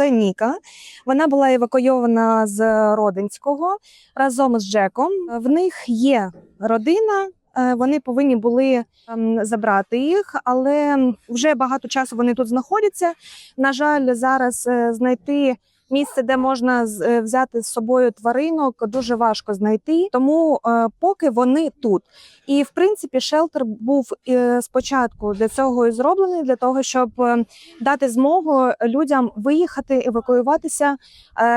Це Ніка. Вона була евакуйована з Родинського разом з Джеком. В них є родина. е, Вони повинні були ем, забрати їх, але вже багато часу вони тут знаходяться. На жаль, зараз е, знайти місце, де можна е, взяти з собою тваринок, дуже важко знайти. Тому е, поки вони тут. І в принципі, шелтер був е, спочатку для цього і зроблений для того, щоб дати змогу людям виїхати, евакуюватися,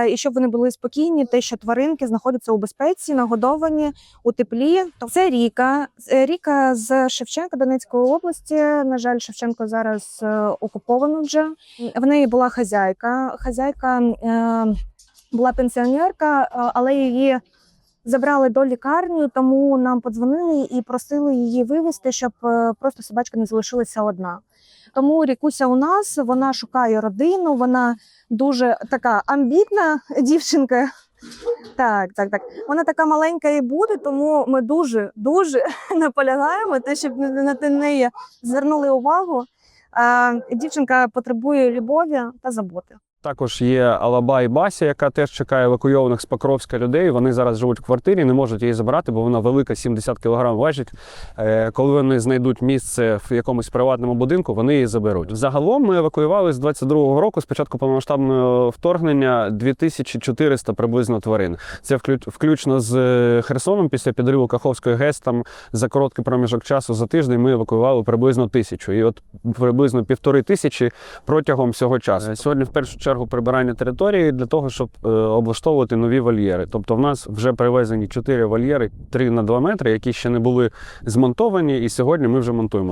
і щоб вони були спокійні, те, що тваринки знаходяться у безпеці, нагодовані у теплі. То це Ріка. Ріка з Шевченка Донецької області. На жаль, Шевченко зараз окуповано вже. В неї була хазяйка. Хазяйка була пенсіонерка, е, але її. Забрали до лікарні, тому нам подзвонили і просили її вивезти, щоб е, просто собачка не залишилася одна. Тому Рікуся у нас вона шукає родину, вона дуже така амбітна дівчинка. Так, так, так. Вона така маленька і буде, тому ми дуже дуже наполягаємо, те, щоб на неї звернули увагу. Дівчинка потребує любові та заботи. Також є Алаба і Бася, яка теж чекає евакуйованих з Покровська людей. Вони зараз живуть в квартирі, не можуть її забрати, бо вона велика, 70 кг важить. Е, Коли вони знайдуть місце в якомусь приватному будинку, вони її заберуть. Загалом ми евакуювали з 22-го року, спочатку повномасштабного вторгнення, 2400 приблизно тварин. Це вклю- включно з е, Херсоном після підриву Каховської ГЕС. Там за короткий проміжок часу за тиждень ми евакуювали приблизно тисячу. І от приблизно півтори тисячі протягом всього часу. Е, Сьогодні в першу чергу прибирання території для того, щоб е, облаштовувати нові вольєри. Тобто, в нас вже привезені чотири вольєри 3 на 2 метри, які ще не були змонтовані, і сьогодні ми вже монтуємо.